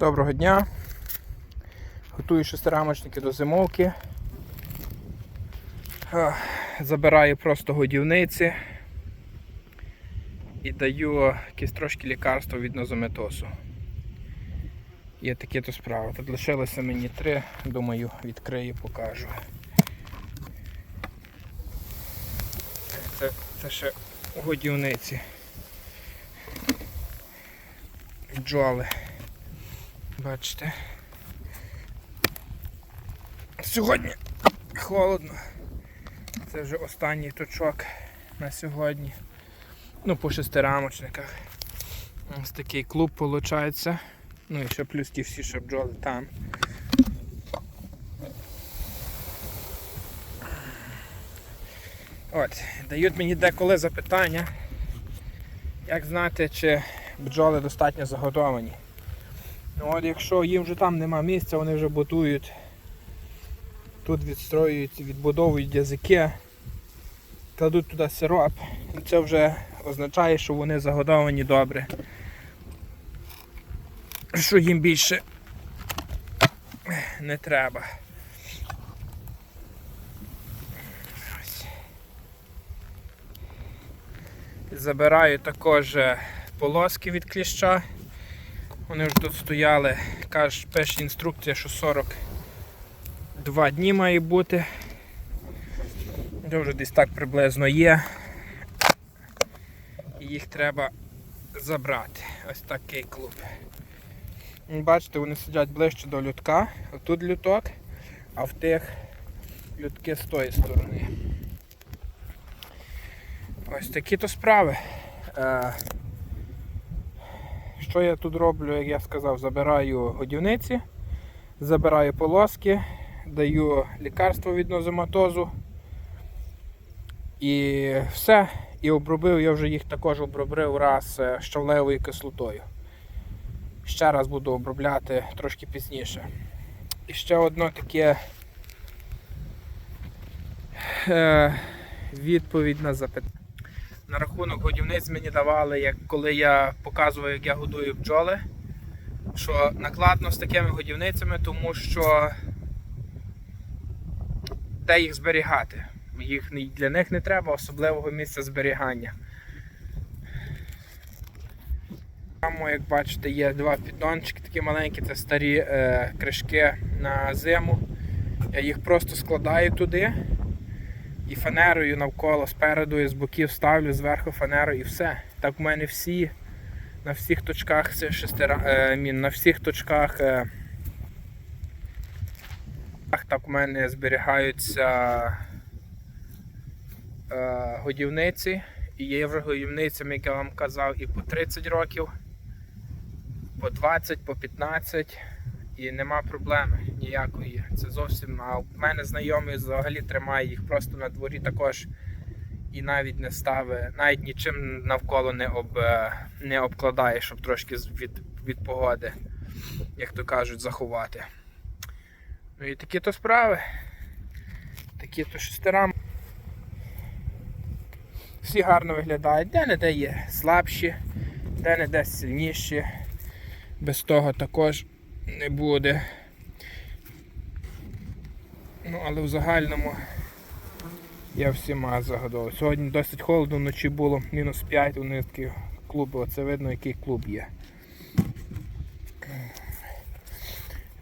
Доброго дня. Готую шестирамочники до зимовки. Забираю просто годівниці і даю якісь трошки лікарства від нозометозу. Є такі то справи. Тут лишилося мені три, думаю, відкрию, покажу. Це, це ще годівниці. Бджоли. Бачите. Сьогодні холодно. Це вже останній точок на сьогодні. Ну, по шестирамочниках. Ось такий клуб виходить. Ну і ще плюс ті всі ще бджоли там. От, дають мені деколи запитання, як знати, чи бджоли достатньо заготовані. Ну от якщо їм вже там нема місця, вони вже будують, тут відстроюють, відбудовують язики, кладуть туди сироп, це вже означає, що вони загодовані добре. Що їм більше не треба. Забираю також е, полоски від кліща. Вони вже тут стояли, каже, пише інструкція, що 42 дні має бути. Це вже десь так приблизно є. І їх треба забрати. Ось такий клуб. Бачите, вони сидять ближче до лютка. Отут люток, а в тих лютки з тої сторони. Ось такі то справи. Що я тут роблю, як я сказав, забираю годівниці, забираю полоски, даю лікарство від нозематозу. І все. І обробив, я вже їх також обробив раз е, щавлевою кислотою. Ще раз буду обробляти трошки пізніше. І ще одно таке е, відповідь на запитання. На рахунок годівниць мені давали, як коли я показував, як я годую бджоли, що накладно з такими годівницями, тому що де їх зберігати. Їх, для них не треба особливого місця зберігання. Там, як бачите, є два піддончики такі маленькі, це старі е, кришки на зиму. Я їх просто складаю туди і фанерою навколо спереду і з боків ставлю зверху фанеру і все. Так в мене всі на всіх точках це шестира, е, мін, на всіх точках е, так в мене зберігаються е, годівниці. І є вже годівницями, як я вам казав, і по 30 років, по 20, по 15 і нема проблеми ніякої. Це зовсім. А в мене знайомий взагалі тримає їх просто на дворі також і навіть не ставить, навіть нічим навколо не об, е, не обкладає, щоб трошки від, від погоди, як то кажуть, заховати. Ну і такі то справи. Такі то шестерам. Всі гарно виглядають, де не де є слабші, де не де сильніші. Без того також не буде. Ну, але в загальному я всіма загадав. Сьогодні досить холодно, вночі було мінус 5, вони такі клуби, оце видно який клуб є.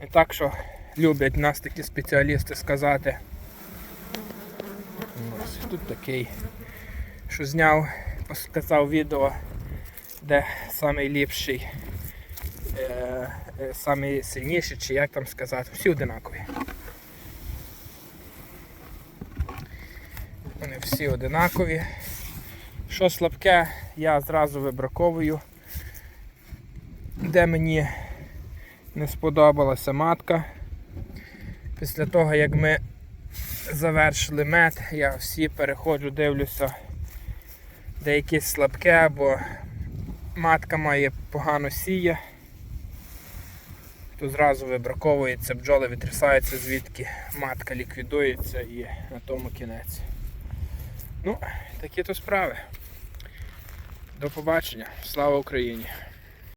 І так що люблять нас такі спеціалісти сказати. Ось тут такий, що зняв, сказав відео, де найліпший, е, е, самий сильніший, чи як там сказати, всі одинакові. Вони всі одинакові. Що слабке, я зразу вибраковую. Де мені не сподобалася матка. Після того, як ми завершили мед, я всі переходжу, дивлюся, де якесь слабке, бо матка має погано сіє, то зразу вибраковується, бджоли відтрясаються звідки, матка ліквідується і на тому кінець. Ну, такі то справи. До побачення. Слава Україні!